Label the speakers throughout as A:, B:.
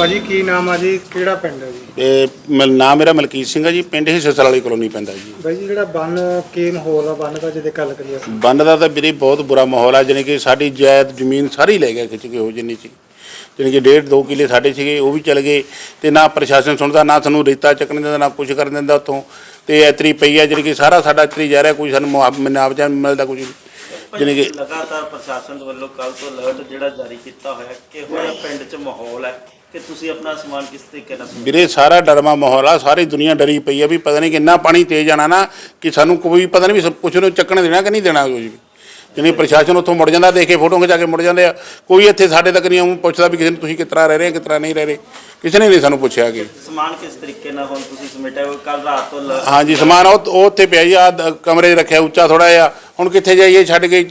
A: ਭਾਜੀ ਕੀ ਨਾਮ ਆ ਜੀ? ਕਿਹੜਾ ਪਿੰਡ ਹੈ ਜੀ?
B: ਇਹ ਮ- ਨਾਮ ਮੇਰਾ ਮਲਕੀਤ ਸਿੰਘ ਹੈ ਜੀ ਪਿੰਡ ਹਿੱਸੇਸਰ ਵਾਲੀ ਕਲੋਨੀ ਪੈਂਦਾ ਜੀ।
A: ਬਾਈ ਜੀ ਜਿਹੜਾ ਬੰਨ ਕੀ ਮਾਹੌਲ ਆ ਬੰਨ ਦਾ ਜਿਹਦੇ ਗੱਲ ਕਰੀਏ ਅਸੀਂ।
B: ਬੰਦ ਦਾ ਤਾਂ ਵੀਰੇ ਬਹੁਤ ਬੁਰਾ ਮਾਹੌਲ ਆ ਜਾਣੀ ਕਿ ਸਾਡੀ ਜਾਇਦ ਜ਼ਮੀਨ ਸਾਰੀ ਲੈ ਗਿਆ ਖਿੱਚ ਕੇ ਉਹ ਜਿੰਨੀ ਸੀ। ਜਾਣੀ ਕਿ ਡੇਢ ਦੋ ਕਿੱਲੇ ਸਾਡੇ ਸੀਗੇ ਉਹ ਵੀ ਚਲੇ ਗਏ। ਤੇ ਨਾ ਪ੍ਰਸ਼ਾਸਨ ਸੁਣਦਾ ਨਾ ਸਾਨੂੰ ਰੇਤਾ ਚੱਕਣ ਦਿੰਦਾ ਨਾ ਕੁਝ ਕਰਨ ਦਿੰਦਾ ਉੱਥੋਂ। ਤੇ ਐਤਰੀ ਪਈ ਆ ਜਾਣੀ ਕਿ ਸਾਰਾ ਸਾਡਾ ਐਤਰੀ ਜਾ ਰਿਹਾ ਕੋਈ ਸਾਨੂੰ ਮੁਆਵ- ਮੁਆਵਜ਼ਾ ਨਹੀਂ ਮਿਲਦਾ ਕੁਝ ਜਾਣੀ ਕਿ
C: ਲਗਾਤਾਰ ਪ੍ਰਸ਼ਾਸਨ ਦੇ ਵੱਲੋਂ ਕੱਲ ਤੋਂ ਅਲਰਟ ਜਿਹੜਾ ਜਾਰੀ ਕੀਤਾ ਹੋਇਆ ਕਿਹੋ ਜਿਹਾ ਪਿੰਡ 'ਚ ਮਾਹੌਲ ਹੈ ਕਿ ਤੁਸੀਂ ਆਪਣਾ ਸਮਾਨ ਕਿਸ ਤਰੀਕੇ ਨਾਲ?
B: ਵੀਰੇ ਸਾਰਾ ਡਰਮਾ ਮਾਹੌਲ ਆ ਸਾਰੀ ਦੁਨੀਆ ਡਰੀ ਪਈ ਆ ਵੀ ਪਤਾ ਨਹੀਂ ਕਿੰਨਾ ਪਾਣੀ ਤੇਜ਼ ਆਣਾ ਨਾ ਕਿ ਸਾਨੂੰ ਕੋਈ ਪਤਾ ਨਹੀਂ ਵੀ ਕੁਝ ਨੂੰ ਚੱਕਣ ਦੇਣਾ ਕਿ ਨਹੀਂ ਦੇਣਾ ਕੁਝ ਵੀ ਜਿਵੇਂ ਪ੍ਰਸ਼ਾਸਨ ਉੱਥੋਂ ਮੁੜ ਜਾਂਦਾ ਦੇਖ ਕੇ ਫੋਟੋ ਖਿਚਾ ਕੇ ਮੁੜ ਜਾਂਦੇ ਆ। ਕੋਈ ਇੱਥੇ ਸਾਡੇ ਤੱਕ ਨਹੀਂ ਆਉਂ ਪੁੱਛਦਾ ਵੀ ਕਿਸੇ ਨੂੰ ਤੁਸੀਂ ਕਿਸ ਤਰ੍ਹਾਂ ਰਹਿ ਰਹੇ ਹੋ ਕਿਸ ਤਰ੍ਹਾਂ ਨਹੀਂ ਰਹਿ ਰਹੇ। ਕਿਸੇ ਨੇ ਨਹੀਂ ਸਾਨੂੰ ਪੁੱਛਿਆ ਕਿ।
C: ਸਮਾਨ ਕਿਸ ਤਰੀਕੇ ਨਾਲ ਹੁਣ ਤੁਸੀਂ ਸਮੇਟਿਆ ਕੱਲ ਰਾਤ ਤੋਂ ਲ-
B: ਹਾਂਜੀ ਸਮਾਨ ਉਹ ਉਹ ਉੱਥੇ ਪਿਆ ਜੀ ਆ ਕਮਰੇ 'ਚ ਰੱਖਿਆ ਉੱਚਾ ਥੋੜਾ ਜਿਹਾ। ਹੁਣ ਕਿੱਥੇ ਜਾਈਏ ਛੱਡ ਕੇ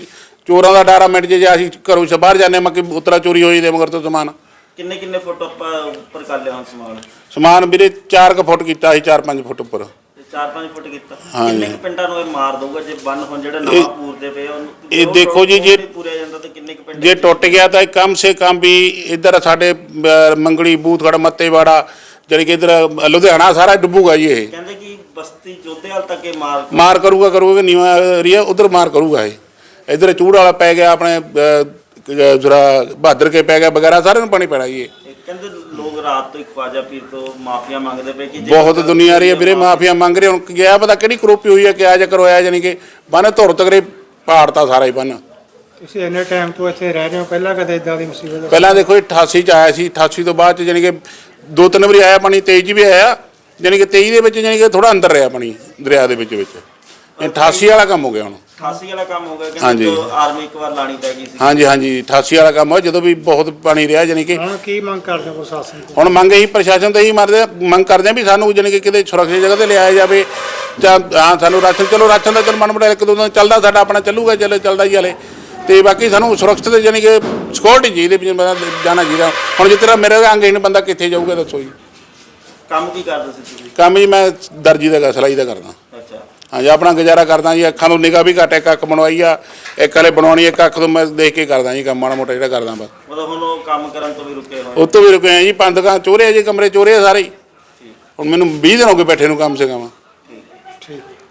B: ਚੋਰਾਂ ਦਾ ਡਰ ਆ ਮਿੰਟ 'ਚ ਜੇ ਅਸੀਂ ਘਰੋਂ ਸੇ ਬਾਹਰ ਜਾਂਦੇ ਮੱਕੀ ਉਤਰਾ ਚੋਰੀ ਹੋਈ ਦੇ ਮਗਰ ਤੋਂ ਸਮਾਨ।
C: ਕਿੰਨੇ ਕਿੰਨੇ ਫੁੱਟ ਆਪਾਂ ਉੱਪਰ ਕਰ ਲਿਆ ਹੁਣ ਸਮਾਨ?
B: ਸਮਾਨ ਵੀਰੇ 4 ਕੁ ਫੁੱਟ ਕੀਤਾ ਸੀ 4-5 ਫੁੱਟ ਉੱਪਰ।
C: 4-5 ਫੁੱਟ ਕੀਤਾ।
B: ਹਾਂਜੀ।
C: ਕਿੰਨੇ ਕੁ ਪਿੰਡਾਂ ਨੂੰ ਇਹ ਮਾਰ ਦਊਗਾ ਜੇ ਬੰਨ ਹੁਣ ਜਿਹੜਾ ਨਵਾਂ ਪੂਰਦੇ ਪਏ ਉਹਨੂੰ
B: ਇਹ
C: ਉਹ
B: ਦੇਖੋ ਜੀ,
C: ਉਹ
B: ਜੇ-
C: ਨਹੀਂ ਪੂਰਿਆ ਜਾਂਦਾ ਤਾਂ ਕਿੰਨੇ ਕੁ ਪਿੰਡ
B: ਜੇ ਟੁੱਟ ਗਿਆ ਤਾਂ ਇਹ ਕਮ ਸੇ ਕਮ ਵੀ ਇੱਧਰ ਸਾਡੇ ਅਹ, ਮੰਗਲੀ ਬੂਥਗੜ ਮੱਤੇਵਾੜਾ ਜਾਣੀ ਕਿ ਇੱਧਰ ਲੁਧਿਆਣਾ ਸਾਰਾ ਡੁੱਬੂਗਾ ਜੀ ਇਹ।
C: ਕਹਿੰਦੇ ਕਿ ਬਸਤੀ ਜੋਧੇਵਾਲ ਤੱਕ ਇਹ ਮਾਰ
B: ਮਾਰ ਕਰੂਗਾ ਕਰੂਗਾ ਨੀਵਾ ਏਰੀਆ ਉਧਰ ਮਾਰ ਕਰੂਗਾ ਇਹ। ਇੱਧਰ ਚੂੜ ਵਾਲਾ ਪੈ ਗਿਆ ਆਪਣੇ ਜਰਾ ਬਹਾਦਰ ਕੇ ਪੈ ਗਿਆ ਵਗੈਰਾ ਸਾਰਿਆਂ ਨੂੰ ਪਾਣੀ ਪੈਣਾ ਜੀ ਇਹ।
C: ਲੋਕ ਰਾਤ ਤੋਂ ਹੀ ਖਵਾਜਾ ਪੀਰ ਤੋਂ ਮਾਫੀਆ ਮੰਗਦੇ ਪਏ ਕਿ ਜੇ
B: ਬਹੁਤ ਦੁਨੀਆ ਰਹੀ ਹੈ ਵੀਰੇ ਮਾਫੀਆ ਮੰਗ ਰਹੇ ਹੁਣ ਗਿਆ ਪਤਾ ਕਿਹੜੀ ਕਰੋਪੀ ਹੋਈ ਹੈ ਕਿਆ ਜਾ ਕਰਵਾਇਆ ਜਾਨੀ ਕਿ ਬੰਨ ਧੁਰ ਤਕਰੇ ਪਾੜਤਾ ਸਾਰਾ ਹੀ ਬੰਨ।
A: ਤੁਸੀਂ ਇੰਨੇ ਟਾਈਮ ਤੋਂ ਇੱਥੇ ਰਹਿ ਰਹੇ ਹੋ ਪਹਿਲਾਂ ਕਦੇ ਇਦਾਂ ਦੀ ਮੁਸੀਬਤ
B: ਪਹਿਲਾਂ ਦੇਖੋ ਇਹ 88 ਚ ਆਇਆ ਸੀ 88 ਤੋਂ ਬਾਅਦ ਚ ਜਾਨੀ ਕਿ ਦੋ ਤਿੰਨ ਵਾਰੀ ਆਇਆ ਪਾਣੀ 23 ਚ ਵੀ ਆਇਆ ਜਾਨੀ ਕਿ 23 ਦੇ ਵਿੱਚ ਜਾਨੀ ਕਿ ਥੋੜਾ ਅੰਦਰ ਰਿਹਾ ਪਾਣੀ ਦਰਿਆ ਦੇ ਵਿੱਚ ਵਿੱਚ। ਇਹ 88 ਵਾਲਾ ਕੰਮ ਹੋ ਗਿਆ ਹੁਣ।
C: 88 ਵਾਲਾ ਕੰਮ ਹੋ ਗਿਆ
B: ਹਾਂਜੀ।
C: ਜੋ ਆਰਮੀ ਇੱਕ ਵਾਰ ਲਾਣੀ ਪੈ ਗਈ ਸੀ।
B: ਹਾਂਜੀ ਹਾਂਜੀ 88 ਵਾਲਾ ਕੰਮ ਹੋਇਆ ਜਦੋਂ ਵੀ ਬਹੁਤ ਪਾਣੀ ਰਿਹਾ ਜਾਨੀ ਕਿ
A: ਹੁਣ ਕੀ ਮੰਗ ਕਰਦੇ ਹੋ ਪ੍ਰਸ਼ਾਸਨ ਤੋਂ?
B: ਹੁਣ ਮੰਗ ਇਹੀ ਪ੍ਰਸ਼ਾਸਨ ਤੋਂ ਇਹੀ ਮਰਦੇ ਮੰਗ ਕਰਦੇ ਆ ਵੀ ਸਾਨੂੰ ਜਾਨੀ ਕਿ ਕਿਤੇ ਸੁਰੱਖਿਅਤ ਜਗ੍ਹਾ ਤੇ ਲਿਆਇਆ ਜਾਵੇ ਜਾਂ ਹਾਂ ਸਾਨੂੰ ਰਾਸ਼ਨ ਚਲੋ ਰਾਸ਼ਨ ਦਾ ਚਲ ਮਨ ਮੜਾ ਇੱਕ ਦੋ ਦਿਨ ਚੱਲਦਾ ਸਾਡਾ ਆਪਣਾ ਚੱਲੂਗਾ ਚੱਲ ਚੱਲਦਾ ਹੀ ਹਲੇ। ਤੇ ਬਾਕੀ ਸਾਨੂੰ ਸੁਰੱਖਿਅਤ ਜਾਨੀ ਕਿ ਸਿਕਿਉਰਿਟੀ ਚਾਹੀਦੀ ਵੀ ਬੰਦਾ ਜਾਣਾ ਚਾਹੀਦਾ। ਹੁਣ ਜਿਸ ਤਰ੍ਹਾਂ ਮੇਰੇ ਅੰਗਹੀਣ ਬੰਦਾ ਕਿੱਥੇ ਜਾਊਗਾ ਦੱਸੋ ਜੀ।
C: ਕੰਮ ਕੀ ਕਰਦੇ ਸੀ ਤੁਸੀਂ?
B: ਕੰਮ ਜੀ ਮੈਂ ਦਰਜੀ ਦਾ ਗਾ, ਸਿਲਾਈ ਦਾ ਕਰਦਾ।
C: ਅੱਛਾ।
B: ਹਾਂਜੀ ਆਪਣਾ ਗੁਜ਼ਾਰਾ ਕਰਦਾ ਜੀ ਅੱਖਾਂ ਨੂੰ ਨਿਗਾਹ ਵੀ ਘੱਟ ਇੱਕ ਅੱਖ ਬਣਵਾਈ ਆ ਇੱਕ ਹਲੇ ਬਣਾਉਣੀ ਇੱਕ ਅੱਖ ਤੋਂ ਮੈਂ ਦੇਖ ਕੇ ਕਰਦਾ ਜੀ ਕੰਮ ਮਾੜਾ ਮੋਟਾ ਜਿਹੜਾ ਕਰਦਾ ਬਸ।
C: ਮਤਲਬ ਹੁਣ ਉਹ ਕੰਮ ਕਰਨ ਤੋਂ ਵੀ ਰੁਕੇ ਹੋਏ
B: ਉੱਤੋਂ ਵੀ ਰੁਕੇ ਆ ਜੀ ਪੰਦਕਾਂ ਚੋਰੇ ਆ ਜੀ ਕਮਰੇ ਚੋਰੇ ਆ ਸਾਰੇ ਹੀ। ਹੁਣ ਮੈਨੂੰ 20 ਦਿਨ ਹੋ ਗਏ ਬੈਠੇ ਨੂੰ ਕੰਮ ਸੇ ਕੰਮ।